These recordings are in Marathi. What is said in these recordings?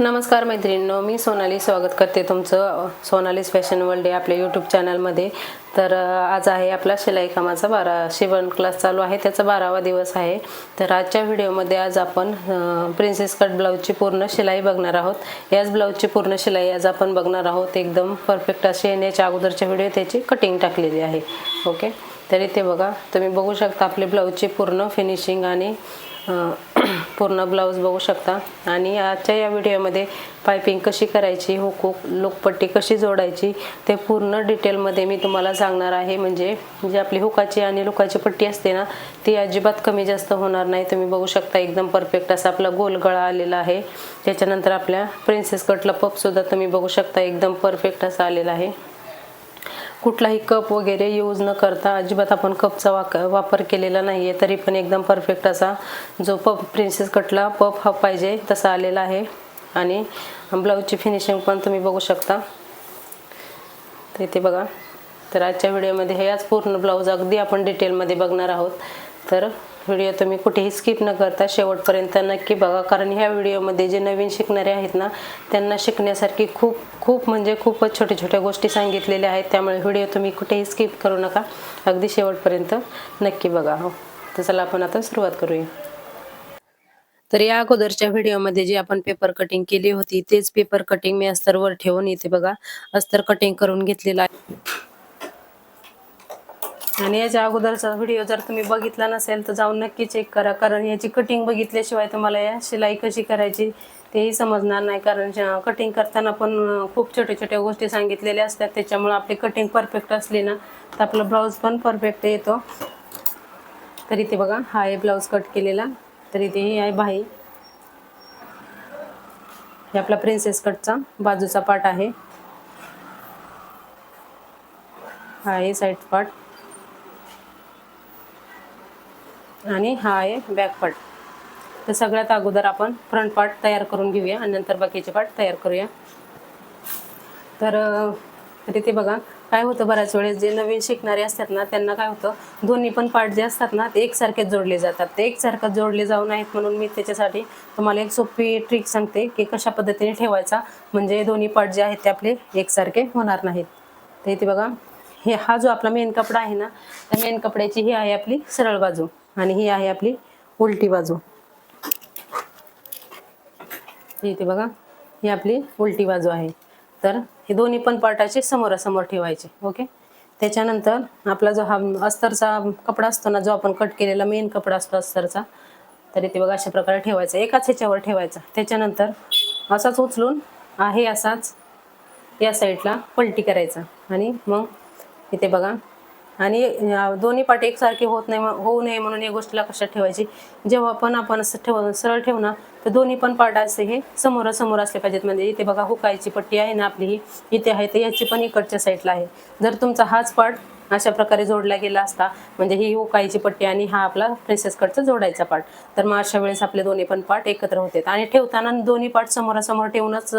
नमस्कार मैत्रिणींनो मी सोनाली स्वागत करते तुमचं सोनाली फॅशन वर्ल्ड डे आपल्या यूट्यूब चॅनलमध्ये तर आज आहे आपला शिलाई कामाचा बारा शिवण क्लास चालू आहे त्याचा बारावा दिवस आहे. तर आजच्या व्हिडिओमध्ये आज आपण प्रिन्सेस कट ब्लाऊजची पूर्ण शिलाई बघणार आहोत. याच ब्लाऊजची पूर्ण शिलाई आज आपण बघणार आहोत. एकदम परफेक्ट अशी येण्याच्या अगोदरच्या व्हिडिओ त्याची कटिंग टाकलेली आहे. ओके तर इथे बघा तुम्ही बघू शकता आपले ब्लाऊजची पूर्ण फिनिशिंग आणि पूर्ण ब्लाऊज बघू शकता. आणि आजच्या या व्हिडिओमध्ये पायपिंग कशी करायची हुकूक लोकपट्टी कशी जोडायची ते पूर्ण डिटेलमध्ये मी तुम्हाला सांगणार आहे. म्हणजे जी आपली हुकाची आणि लुकाची पट्टी असते ना ती अजिबात कमी जास्त होणार नाही. तुम्ही बघू शकता एकदम परफेक्ट असा आपला गोलगळा आलेला आहे. त्याच्यानंतर आपल्या प्रिन्सेस कटला पपसुद्धा तुम्ही बघू शकता एकदम परफेक्ट असा आलेला आहे. कुठलाही कप वगैरे यूज न करता अजिबात आपण कपचा वाक वापर केलेला नाही आहे तरी पण एकदम परफेक्ट असा जो पप प्रिन्सेस कटला पप हा पाहिजे तसा आलेला आहे. आणि ब्लाऊजची फिनिशिंग पण तुम्ही बघू शकता. तर इथे बघा. तर आजच्या व्हिडिओमध्ये हे आज पूर्ण ब्लाऊज अगदी आपण डिटेलमध्ये बघणार आहोत. तर व्हिडिओ तुम्ही कुठेही स्किप न करता शेवटपर्यंत नक्की बघा. कारण ह्या व्हिडिओमध्ये जे नवीन शिकणारे आहेत ना त्यांना शिकण्यासारखी खूप खूप म्हणजे खूपच छोट्या छोट्या गोष्टी सांगितलेल्या आहेत. त्यामुळे व्हिडिओ तुम्ही कुठेही स्किप करू नका. अगदी शेवटपर्यंत नक्की बघा हो. तर चला आपण आता सुरुवात करूया. तर या अगोदरच्या व्हिडिओमध्ये जी आपण पेपर कटिंग केली होती तेच पेपर कटिंग मी अस्तरवर ठेवून इथे बघा अस्तर कटिंग करून घेतलेला आहे. आणि याच्या अगोदरचा व्हिडिओ जर तुम्ही बघितला नसेल तर जाऊन नक्की चेक करा. कारण याची कटिंग बघितल्याशिवाय तुम्हाला या शिलाई कशी करायची तेही समजणार नाही. कारण कटिंग करताना पण खूप छोट्या छोट्या गोष्टी सांगितलेल्या असतात. त्याच्यामुळे आपली कटिंग परफेक्ट असली ना तर आपलं ब्लाऊज पण परफेक्ट येतो. तर इथे बघा हा आहे ब्लाऊज कट केलेला. तर इथे ही आहे बाही हे आपला प्रिन्सेस कटचा बाजूचा पार्ट आहे. हा आहे साईड पार्ट आणि हा आहे बॅक पार्ट तर सगळ्यात अगोदर आपण फ्रंट पार्ट तयार करून घेऊया आणि नंतर बाकीचे पार्ट तयार करूया. तर तिथे बघा काय होतं बऱ्याच वेळेस जे नवीन शिकणारे असतात ना त्यांना काय होतं दोन्ही पण पार्ट जे असतात ना ते एकसारखेच जोडले जातात. ते एकसारखं जोडले जाऊ नयेत म्हणून मी त्याच्यासाठी तुम्हाला एक सोपी ट्रिक सांगते की कशा पद्धतीने ठेवायचा म्हणजे दोन्ही पार्ट जे आहेत ते आपले एकसारखे होणार नाहीत. तर इथे बघा हे हा जो आपला मेन कपडा आहे ना त्या मेन कपड्याची ही आहे आपली सरळ बाजू. आणि ही आहे आपली उलटी बाजू. इथे बघा ही आपली उलटी बाजू आहे. तर हे दोन्ही पण पार्टाचे समोरासमोर ठेवायचे ओके? त्याच्यानंतर आपला जो हा अस्तरचा कपडा असतो ना जो आपण कट केलेला मेन कपडा असतो अस्तरचा तर इथे बघा अशा प्रकारे ठेवायचा. एकाच ह्याच्यावर ठेवायचा. त्याच्यानंतर असाच उचलून आहे असाच या साईडला पलटी करायचा. आणि मग इथे बघा आणि दोन्ही पाठ एकसारखे होत नाही होऊ नये म्हणून या गोष्टीला कशात ठेवायची? जेव्हा पण आपण असं ठेव सरळ ठेवणार तर दोन्ही पण पार्ट असे हे समोरासमोर असले पाहिजेत. म्हणजे इथे बघा हुकायची पट्टी आहे ना आपली ही इथे आहे तर याची पण इकडच्या साईडला आहे. जर तुमचा हाच पार्ट अशा प्रकारे जोडला गेला असता. म्हणजे ही उकाईची पट्टी आणि हा आपला प्रिन्सेस कटचा जोडायचा पार्ट तर मग अशा वेळेस आपले दोन्ही पण पार्ट एकत्र होते. आणि ठेवताना दोन्ही पार्ट समोरासमोर ठेवूनच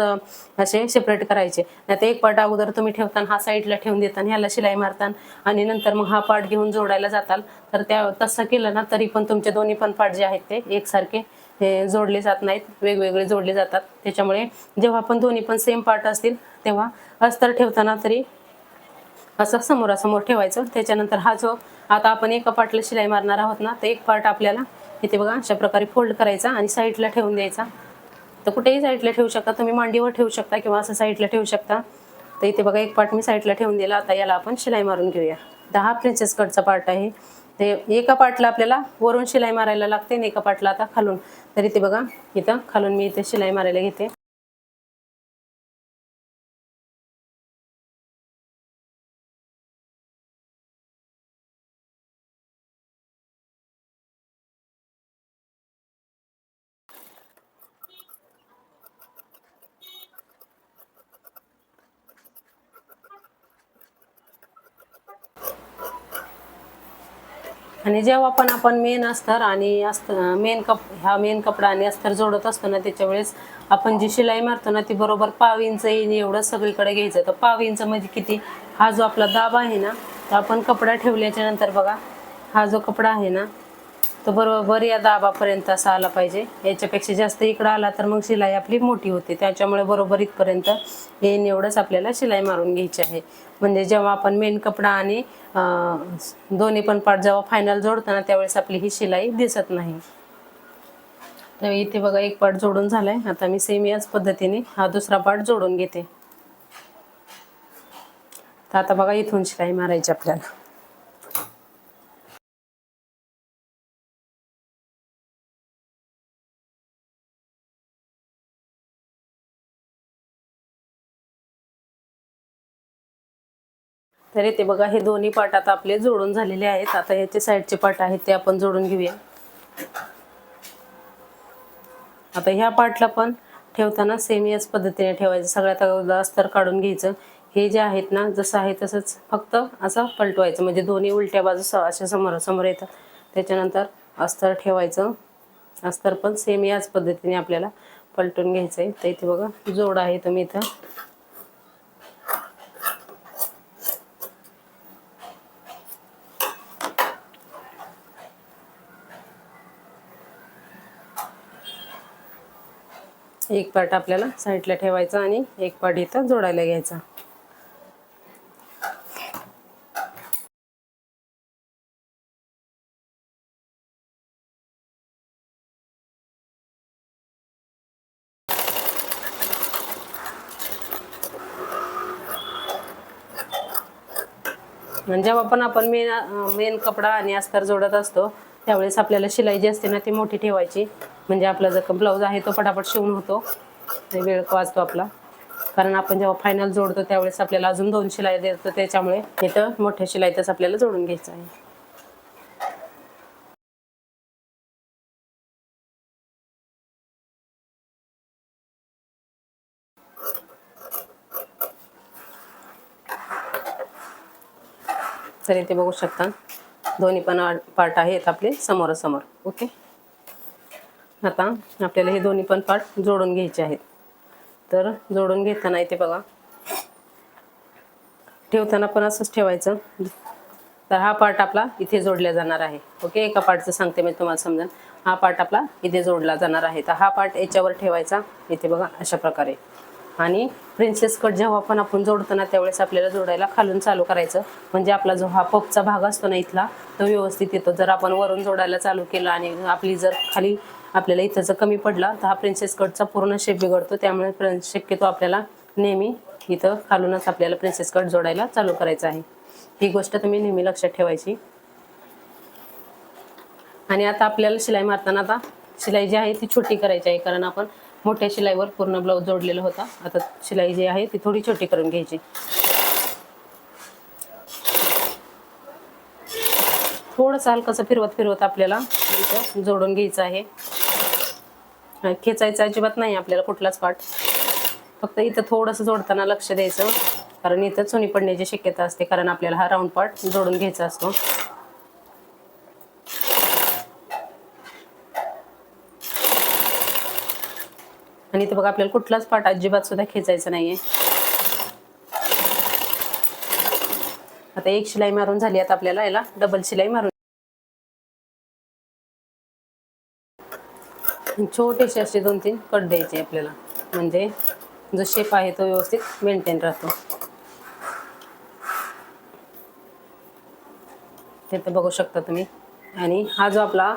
असे सेपरेट करायचे. नाही तर एक पार्ट अगोदर तुम्ही ठेवताना हा साईडला ठेवून देताना ह्याला शिलाई मारतान आणि नंतर मग हा पार्ट घेऊन जोडायला जाताल. तर त्या तसं केलं ना तरी पण तुमचे दोन्ही पण पार्ट जे आहेत ते एकसारखे हे जोडले जात नाहीत. वेगवेगळे जोडले जातात. त्याच्यामुळे जेव्हा पण दोन्ही पण सेम पार्ट असतील तेव्हा अस्तर ठेवताना तरी असं समोरासमोर ठेवायचं. त्याच्यानंतर हा जो आता आपण एका पार्टला शिलाई मारणार आहोत ना तर एक पार्ट आपल्याला इथे बघा अशा प्रकारे फोल्ड करायचा आणि साईडला ठेवून द्यायचा. तर कुठेही साईडला ठेवू शकता तुम्ही मांडीवर ठेवू शकता किंवा असं साईडला ठेवू शकता. तर इथे बघा एक पार्ट मी साईडला ठेवून दिला. आता याला आपण शिलाई मारून घेऊया. दहा प्रिन्सेस कटचा पार्ट आहे. ते एका पार्टला आपल्याला वरून शिलाई मारायला लागते आणि एका पार्टला आता खालून. तर इथे बघा इथं खालून मी इथे शिलाई मारायला घेते. आणि जेव्हा पण आपण मेन अस्तर आणि अस्तर मेन कप हा मेन कपडा आणि अस्तर जोडत असतो ना त्याच्या वेळेस आपण जी शिलाई मारतो ना ती बरोबर पाव इंच येईल एवढं सगळीकडे घ्यायचं. तर पाव इंच म्हणजे किती? हा जो आपला दाब आहे ना तर आपण कपडा ठेवल्याच्या नंतर बघा हा जो कपडा आहे ना तो बरोबर या दाबापर्यंत असा आला पाहिजे. याच्यापेक्षा जास्त इकडं आला तर मग शिलाई आपली मोठी होते. त्याच्यामुळे बरोबर इथपर्यंत येईन एवढंच आपल्याला शिलाई मारून घ्यायची आहे. म्हणजे जेव्हा आपण मेन कपडा आणि दोन्ही पण पार्ट जेव्हा फायनल जोडताना त्यावेळेस आपली ही शिलाई दिसत नाही. तर इथे बघा एक पार्ट जोडून झालाय. आता मी सेम याच पद्धतीने हा दुसरा पार्ट जोडून घेते. तर आता बघा इथून शिलाई मारायची आपल्याला. तर येते बघा हे दोन्ही पार्ट आता आपले जोडून झालेले आहेत. आता याचे साईडचे पार्ट आहेत ते आपण जोडून घेऊया. आता ह्या पार्टला पण ठेवताना सेम याच पद्धतीने ठेवायचं. सगळ्यात अगोदर अस्तर काढून घ्यायचं. हे जे आहेत ना जसं आहे तसंच फक्त असं पलटवायचं. म्हणजे दोन्ही उलट्या बाजू स- अशा समोर समोर येतात. त्याच्यानंतर अस्तर ठेवायचं. अस्तर पण सेम याच पद्धतीने आपल्याला पलटून घ्यायचं आहे तर इथे बघा जोड आहे तुम्ही इथं एक पार्ट आपल्याला साईडला ठेवायचा आणि एक पार्ट इथं जोडायला घ्यायचा. जेव्हा पण आपण मेन मेन कपडा आणि अस्तर जोडत असतो त्यावेळेस आपल्याला शिलाई जी असते ना ती मोठी ठेवायची. म्हणजे आपला जर ब्लाऊज आहे तो पटापट शिवून होतो. वेळ वाचतो आपला. कारण आपण जेव्हा फायनल जोडतो त्यावेळेस आपल्याला अजून दोन शिलाई देतो. त्याच्यामुळे इथं मोठ्या शिलाईतच आपल्याला जोडून घ्यायचं आहे. तर इथे बघू शकता. दोन्ही पण पार्ट आहेत आपले समोरासमोर. ओके आता आपल्याला हे दोन्ही पण पार्ट जोडून घ्यायचे आहेत. तर जोडून घेताना इथे बघा. ठेवताना पण असंच ठेवायचं. तर हा पार्ट आपला इथे जोडला जाणार आहे. ओके एका पार्टचं सांगते मी तुम्हाला समजा हा पार्ट आपला इथे जोडला जाणार आहे. तर हा पार्ट याच्यावर ठेवायचा. इथे बघा अशा प्रकारे. आणि प्रिन्सेस कट जेव्हा पण आपण जोडतो ना त्यावेळेस आपल्याला जोडायला खालून चालू करायचं. म्हणजे आपला जो हा पपचा भाग असतो ना इथला तो व्यवस्थित येतो. जर आपण वरून जोडायला चालू केलं आणि आपली जर खाली आपल्याला इथं जर कमी पडला तर हा प्रिन्सेस कटचा पूर्ण शेप बिघडतो. त्यामुळे शक्यतो आपल्याला नेहमी इथं खालूनच आपल्याला प्रिन्सेस कट जोडायला चालू करायचं आहे. ही गोष्ट तुम्ही नेहमी लक्षात ठेवायची. आणि आता आपल्याला शिलाई मारताना आता शिलाई जी आहे ती छोटी करायची आहे. कारण आपण मोठ्या शिलाईवर पूर्ण ब्लाऊज जोडलेला होता. आता शिलाई जी आहे ती थोडी छोटी करून घ्यायची. थोडंसं हलकंसं फिरवत फिरवत आपल्याला इथं जोडून घ्यायचं आहे. खेचायचं अजिबात नाही आपल्याला कुठलाच पार्ट फक्त इथं थोडंसं जोडताना लक्ष द्यायचं. कारण इथं चुनी पडण्याची शक्यता असते कारण आपल्याला हा राऊंड पार्ट जोडून घ्यायचा असतो. आणि इथे बघा आपल्याला कुठलाच पार्ट अजिबात सुद्धा खेचायचा नाहीये. आता एक शिलाई मारून झाली आता आपल्याला याला डबल शिलाई मारून. छोटेसे असे दोन तीन कट द्यायचे आपल्याला. म्हणजे जो शेप आहे तो व्यवस्थित मेंटेन राहतो. ते तर बघू शकता तुम्ही. आणि हा जो आपला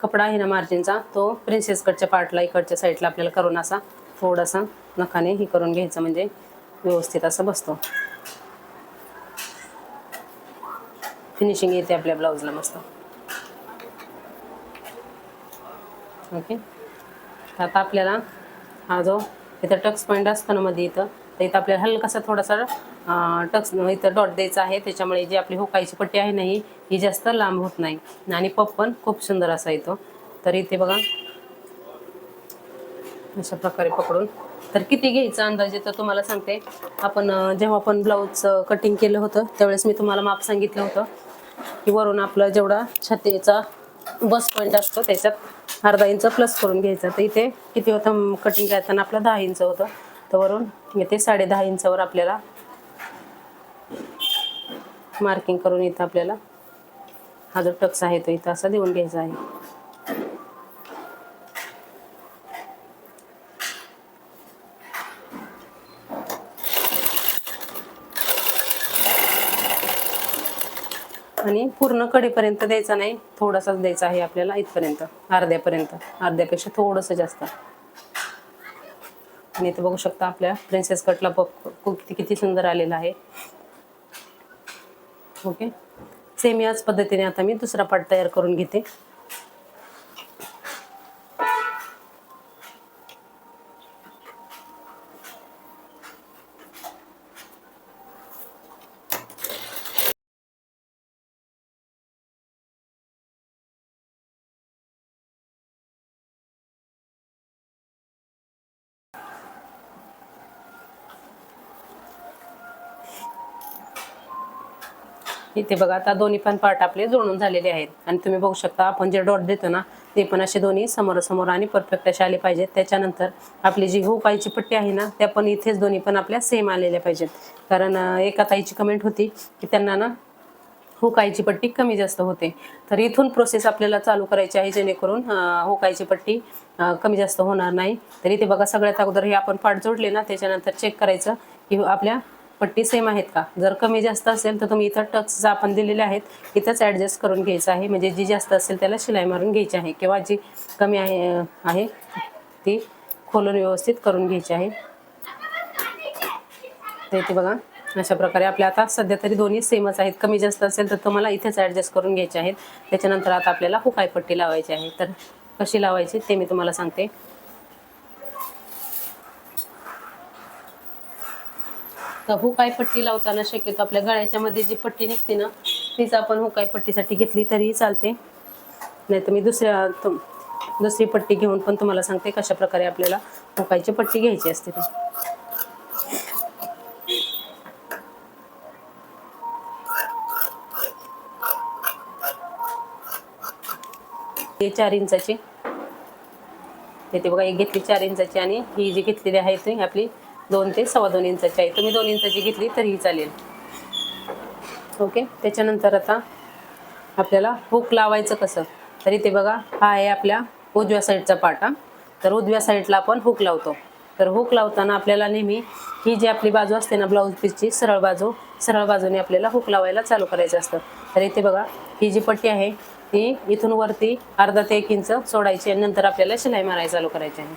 कपडा आहे ना मार्जिनचा तो प्रिन्सेस कटच्या पार्टला इकडच्या साईडला आपल्याला करून असा थोडासा नखाने हे करून घ्यायचं म्हणजे व्यवस्थित असं बसतो. फिनिशिंग येते आपल्या ब्लाऊजला मस्त. ओके आता आपल्याला हा जो इथं टक्स पॉईंट असतो ना मध्ये इथं तर इथं आपल्याला हलकासा थोडासा टक्स इथं डॉट द्यायचा आहे. त्याच्यामुळे जी आपली होकायची पट्टी आहे ना ही ही जास्त लांब होत नाही. आणि पप पण खूप सुंदर असा येतो. तर इथे बघा. अशा प्रकारे पकडून. तर किती घ्यायचं अंदाजे तर तुम्हाला सांगते. आपण जेव्हा आपण ब्लाऊजचं कटिंग केलं होतं त्यावेळेस मी तुम्हाला माप सांगितलं होतं. की वरून आपलं जेवढा छातीचा बस पॉईंट असतो त्याच्यात अर्धा इंच प्लस करून घ्यायचं. तर इथे किती होतं कटिंग करताना आपलं दहा इंच होतं. तर वरून इथे साडे दहा इंचावर आपल्याला मार्किंग करून इथं आपल्याला हा जो टक्स आहे तो इथं असा देऊन घ्यायचा आहे. आणि पूर्ण कडेपर्यंत द्यायचा नाही थोडासाच द्यायचा आहे आपल्याला इथपर्यंत अर्ध्यापर्यंत अर्ध्यापेक्षा थोडंसं जास्त. आणि इथं बघू शकता आपल्या प्रिन्सेस कटला बघ किती किती सुंदर आलेला आहे. ओके. सेम याच पद्धतीने आता मी दुसरा पार्ट तयार करून घेते. इथे बघा आता दोन्ही पण पार्ट आपले जोडून झालेले आहेत. आणि तुम्ही बघू शकता आपण जे डॉट देतो ना ते पण असे दोन्ही समोरासमोर आणि परफेक्ट असे आले पाहिजेत. त्याच्यानंतर आपली जी हुकाईची पट्टी आहे ना त्या पण इथेच दोन्ही पण आपल्या सेम आलेल्या पाहिजेत. कारण एका ताईची कमेंट होती की त्यांना ना हुकाईची पट्टी कमी जास्त होते. तर इथून प्रोसेस आपल्याला चालू करायची आहे जेणेकरून हुकायची हुकाईची पट्टी कमी जास्त होणार नाही. तर इथे बघा सगळ्यात अगोदर हे आपण पाठ जोडले ना त्याच्यानंतर चेक करायचं की आपल्या पट्टी सेम आहेत का? जर कमी जास्त असेल तर तुम्ही इथं टक्स आपण दिलेले आहेत इथंच ॲडजस्ट करून घ्यायचं आहे. म्हणजे जी जास्त असेल त्याला शिलाई मारून घ्यायची आहे किंवा जी कमी आहे आहे ती खोलून व्यवस्थित करून घ्यायची आहे. तर इथे बघा अशा प्रकारे आपल्या आता सध्या तरी दोन्ही सेमच आहेत. कमी जास्त असेल तर तुम्हाला इथेच ॲडजस्ट करून घ्यायचे आहेत. त्याच्यानंतर आता आपल्याला हुकाई पट्टी लावायची आहे. तर कशी लावायची ते मी तुम्हाला सांगते. तर हुकाय पट्टी लावताना शक्यतो आपल्या गळ्याच्या मध्ये जी पट्टी निघते ना तीच आपण हुकाय पट्टीसाठी घेतली तरीही चालते. नाही तर मी दुसऱ्या दुसरी पट्टी घेऊन पण तुम्हाला सांगते कशा प्रकारे आपल्याला हुकायची पट्टी घ्यायची असते ती. चार इंचाची. ते बघा एक घेतली चार इंचाची आणि ही जी घेतलेली आहे ती आपली दोन ते सव्वा दोन इंचाची आहे. तुम्ही दोन इंचाची घेतली तरीही चालेल. ओके? त्याच्यानंतर आता आपल्याला हुक लावायचं कसं? तर इथे बघा हा आहे आपल्या उजव्या साईडचा पाटा तर उजव्या साईडला आपण हुक लावतो. तर हुक लावताना आपल्याला नेहमी ही जी आपली बाजू असते ना ब्लाऊज पीसची सरळ बाजू सरळ बाजूने आपल्याला हुक लावायला चालू करायचं असतं. तर इथे बघा ही जी पट्टी आहे ती इथून वरती अर्धा ते एक इंच सोडायची आणि नंतर आपल्याला शिलाई मारायला चालू करायची आहे.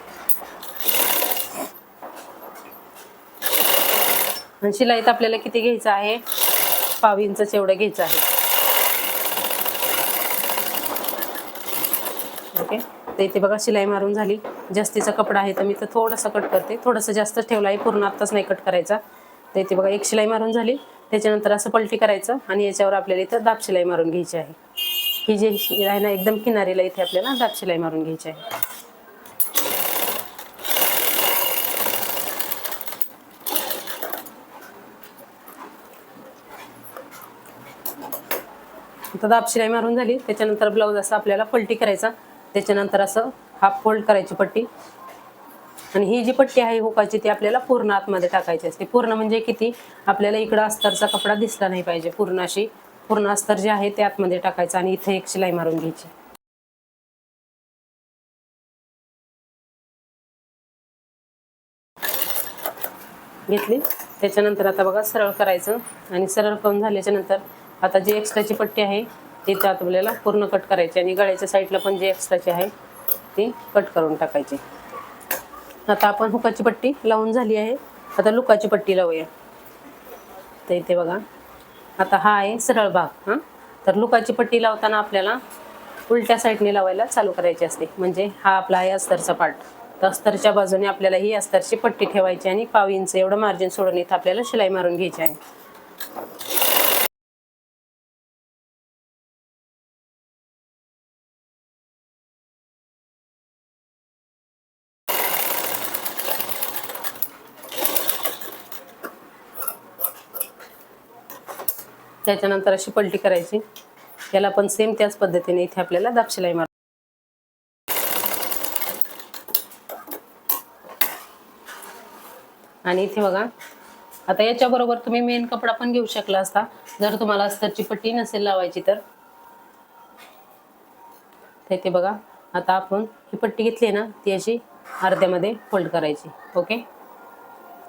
आणि शिलाईत आपल्याला किती घ्यायचं आहे? पाव इंच एवढं घ्यायचं आहे. ओके. तर इथे बघा शिलाई मारून झाली. जास्तीचा कपडा आहे तर मी तर थोडंसं कट करते. थोडंसं जास्त ठेवला आहे. पूर्ण आत्ताच नाही कट करायचा. तर इथे बघा एक शिलाई मारून झाली. त्याच्यानंतर असं पलटी करायचं आणि याच्यावर आपल्याला इथं दाब शिलाई मारून घ्यायची आहे. ही जी आहे ना एकदम किनारीला इथे आपल्याला दाब शिलाई मारून घ्यायची आहे. आता दाब शिलाई मारून झाली. त्याच्यानंतर ब्लाऊज असं आपल्याला पलटी करायचा. त्याच्यानंतर असं हाफ फोल्ड करायची पट्टी. आणि ही जी पट्टी आहे हुकाची ती आपल्याला पूर्ण आतमध्ये टाकायची असते. पूर्ण म्हणजे किती? आपल्याला इकडं अस्तरचा कपडा दिसला नाही पाहिजे. पूर्ण अशी पूर्ण अस्तर जे आहे ते आतमध्ये टाकायचं आणि इथे एक शिलाई मारून घ्यायची. घेतली. त्याच्यानंतर आता बघा सरळ करायचं. आणि सरळ करून झाल्याच्यानंतर आता जी एक्स्ट्राची पट्टी आहे ती त्यात आपल्याला पूर्ण कट करायची. आणि गळ्याच्या साईडला पण जी एक्स्ट्राची आहे ती कट करून टाकायची. आता आपण हुकाची पट्टी लावून झाली आहे. आता लुकाची पट्टी लावूया. तर इथे बघा. आता हा आहे सरळ भाग हां. तर लुकाची पट्टी लावताना आपल्याला उलट्या साईडने लावायला चालू करायची असते. म्हणजे हा आपला आहे अस्तरचा पार्ट तर अस्तरच्या बाजूने आपल्याला ही अस्तरची पट्टी ठेवायची आणि पाव इंच एवढं मार्जिन सोडून इथं आपल्याला शिलाई मारून घ्यायची आहे. त्याच्यानंतर अशी पलटी करायची. याला पण सेम त्याच पद्धतीने इथे आपल्याला दापशिलाई मार आणि इथे बघा आता याच्याबरोबर तुम्ही मेन कपडा पण घेऊ शकला असता. जर तुम्हाला अस्तरची पट्टी नसेल लावायची तर. तर इथे बघा आता आपण ही पट्टी घेतली ना ती अशी अर्ध्यामध्ये फोल्ड करायची. ओके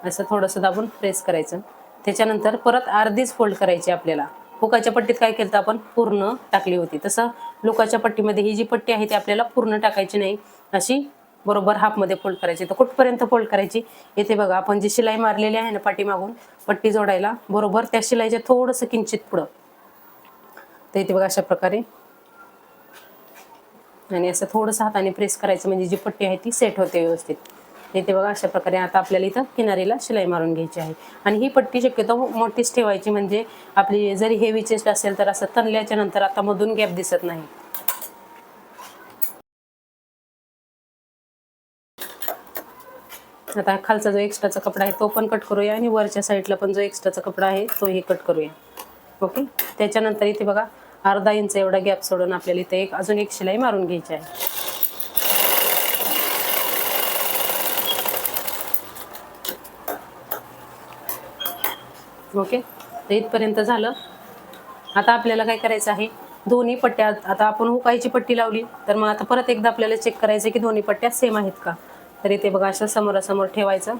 असं थोडंसं दाबून प्रेस करायचं. त्याच्यानंतर परत अर्धीच फोल्ड करायची आपल्याला. हुकाच्या पट्टीत काय केलं तर आपण? पूर्ण टाकली होती. तसं लोकाच्या पट्टीमध्ये ही जी पट्टी आहे ती आपल्याला पूर्ण टाकायची नाही. अशी बरोबर हाफमध्ये फोल्ड करायची. तर कुठपर्यंत फोल्ड करायची? येथे बघा आपण जी शिलाई मारलेली आहे ना पाठीमागून पट्टी जोडायला बरोबर त्या शिलाईच्या थोडंसं किंचित पुढं. तर इथे बघा अशा प्रकारे. आणि असं थोडंसं हाताने प्रेस करायचं म्हणजे जी पट्टी आहे ती सेट होते व्यवस्थित. इथे बघा अशा प्रकारे आता आपल्याला इथं किनारीला शिलाई मारून घ्यायची आहे. आणि ही पट्टी शक्यतो मोठीच ठेवायची म्हणजे आपली जरी हेवी चेस्ट असेल तर असं तणल्याच्या नंतर आता मधून गॅप दिसत नाही. आता खालचा जो एक्स्ट्राचा कपडा आहे तो पण कट करूया आणि वरच्या साईडला पण जो एक्स्ट्राचा कपडा आहे तोही कट करूया. ओके त्याच्यानंतर इथे बघा अर्धा इंच एवढा गॅप सोडून आपल्याला इथे एक अजून एक शिलाई मारून घ्यायची आहे. ओके? तर इथपर्यंत झालं. आता आपल्याला काय करायचं आहे? दोन्ही पट्ट्या आता आपण हुकायची पट्टी लावली तर मग आता परत एकदा आपल्याला चेक करायचं की दोन्ही पट्ट्या सेम आहेत का? तर इथे बघा अशा समोरासमोर ठेवायचं.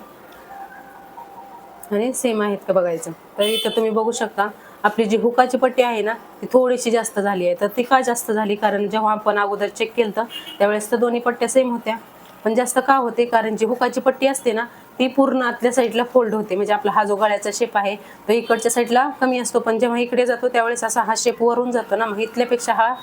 आणि सेम आहेत का बघायचं. तर इथं तुम्ही बघू शकता आपली जी हुकाची पट्टी आहे ना ती थोडीशी जास्त झाली आहे. तर ती का जास्त झाली? कारण जेव्हा आपण अगोदर चेक केलं तर त्यावेळेस तर दोन्ही पट्ट्या सेम होत्या. पण जास्त का होते? कारण जी हुकाची पट्टी असते ना ती पूर्ण आतल्या साईडला फोल्ड होते. म्हणजे आपला हा जो गळ्याचा शेप आहे तो इकडच्या साईडला कमी असतो. पण जेव्हा इकडे जातो त्यावेळेस असा हा शेप वरून जातो ना. मग इथल्यापेक्षा हा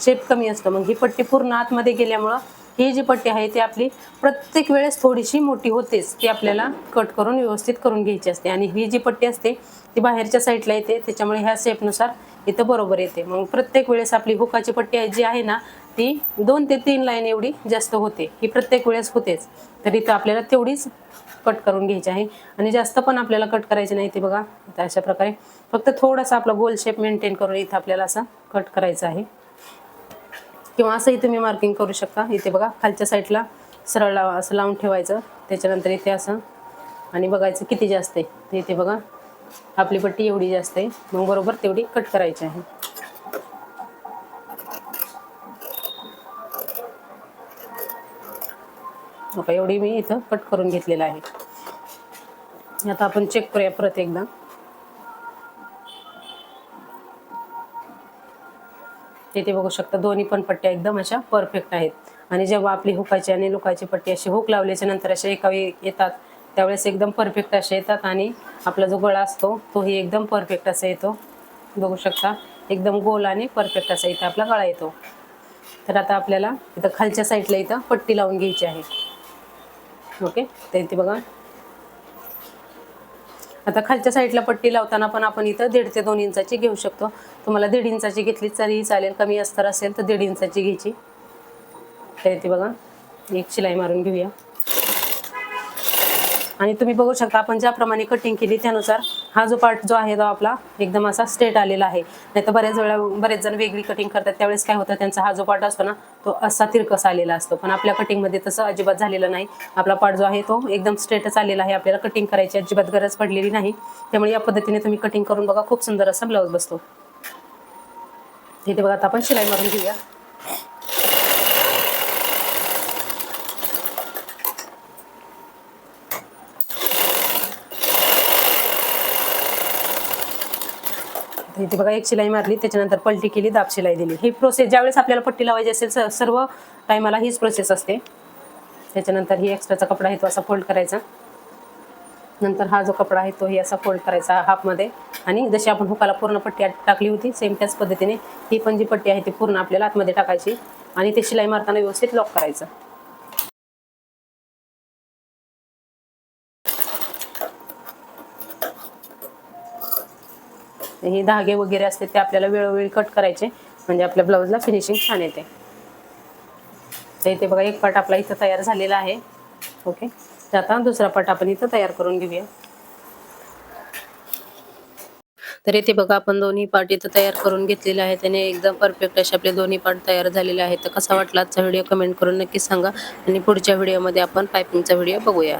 शेप कमी असतो. मग ही पट्टी पूर्ण आतमध्ये गेल्यामुळं ही जी पट्टी आहे ती आपली प्रत्येक वेळेस थोडीशी मोठी होतेच. ती आपल्याला कट करून व्यवस्थित करून घ्यायची असते. आणि ही जी पट्टी असते ती बाहेरच्या साईडला येते. त्याच्यामुळे ह्या शेपनुसार इथं बरोबर येते. मग प्रत्येक वेळेस आपली हुकाची पट्टी आहे जी आहे ना ती दोन ते तीन लाईन एवढी जास्त होते. ही प्रत्येक वेळेस होतेच. तर इथं आपल्याला तेवढीच कट करून घ्यायचे आहे. आणि जास्त पण आपल्याला कट करायचे नाही ते बघा. अशा प्रकारे. फक्त थोडासा आपला गोल शेप मेंटेन करून इथं आपल्याला असा कट करायचा आहे. किंवा असंही तुम्ही मार्किंग करू शकता. इथे बघा खालच्या साईडला सरळ लावा असं लावून ठेवायचं. त्याच्यानंतर इथे असं. आणि बघायचं किती जास्त आहे. ते इथे बघा आपली पट्टी एवढी जास्त आहे. मग बरोबर तेवढी कट करायची आहे. बघा एवढी मी इथं कट करून घेतलेलं आहे. आता आपण चेक करूया परत एकदा. तिथे बघू शकता दोन्ही पण पट्ट्या एकदम अशा परफेक्ट आहेत. आणि जेव्हा आपली हुकाची आणि लुकाची पट्टी अशी हुक लावल्याच्या नंतर अशा एका वेळी येतात त्यावेळेस एकदम परफेक्ट असे येतात आणि आपला जो गळा असतो तोही एकदम परफेक्ट असा येतो. बघू शकता एकदम गोल आणि परफेक्ट असा इथं आपला गळा येतो. तर आता आपल्याला इथं खालच्या साईडला इथं पट्टी लावून घ्यायची आहे. ओके? तर इथे बघा. आता खालच्या साईडला पट्टी लावताना पण आपण इथं दीड ते दोन इंचाची घेऊ शकतो. तुम्हाला दीड इंचाची घेतली तरी चालेल. कमी अस्तर असेल तर दीड इंचाची घ्यायची. तर इथे बघा एक शिलाई मारून घेऊया. आणि तुम्ही बघू शकता आपण ज्याप्रमाणे कटिंग केली त्यानुसार हा जो पार्ट जो आहे तो आपला एकदम असा स्ट्रेट आलेला आहे. नाही तर बऱ्याच वेळा बरेच जण वेगळी कटिंग करतात. त्यावेळेस काय होतं त्यांचा हा जो पार्ट असतो ना तो असा तिरकस आलेला असतो. पण आपल्या कटिंगमध्ये तसं अजिबात झालेलं नाही. आपला पार्ट जो आहे तो एकदम स्ट्रेटच आलेला आहे. आपल्याला कटिंग करायची अजिबात गरज पडलेली नाही. त्यामुळे या पद्धतीने तुम्ही कटिंग करून बघा खूप सुंदर असा ब्लाऊज बसतो. इथे बघा आता आपण शिलाई मारून घेऊया. इथे बघा एक शिलाई मारली त्याच्यानंतर पलटी केली दाब शिलाई दिली. ही प्रोसेस ज्यावेळेस आपल्याला पट्टी लावायची असेल स- सर्व टायमाला हीच प्रोसेस असते. त्याच्यानंतर ही एक्स्ट्राचा कपडा आहे तो असा फोल्ड करायचा. नंतर हा जो कपडा आहे तोही असा फोल्ड करायचा हाफमध्ये आणि जशी आपण हुकाला पूर्ण पट्टी टाकली होती सेम त्याच पद्धतीने ही पण जी पट्टी आहे ती पूर्ण आपल्याला आतमध्ये टाकायची. आणि ते शिलाई मारताना व्यवस्थित लॉक करायचं. हे धागे वगैरे असते ते आपल्याला वेळोवेळी कट करायचे. म्हणजे आपल्या ब्लाऊजला फिनिशिंग छान येते. तर इथे बघा एक पाट आपला इथं तयार झालेला आहे. ओके तर आता दुसरा पाट आपण इथं तयार करून घेऊया. तर इथे बघा आपण दोन्ही पार्ट इथं तयार करून घेतलेले आहेत त्याने एकदम परफेक्ट असे आपले दोन्ही पार्ट तयार झालेले आहेत. तर कसा वाटला आजचा व्हिडिओ कमेंट करून नक्की सांगा. आणि पुढच्या व्हिडिओमध्ये आपण पायपिंगचा व्हिडिओ बघूया.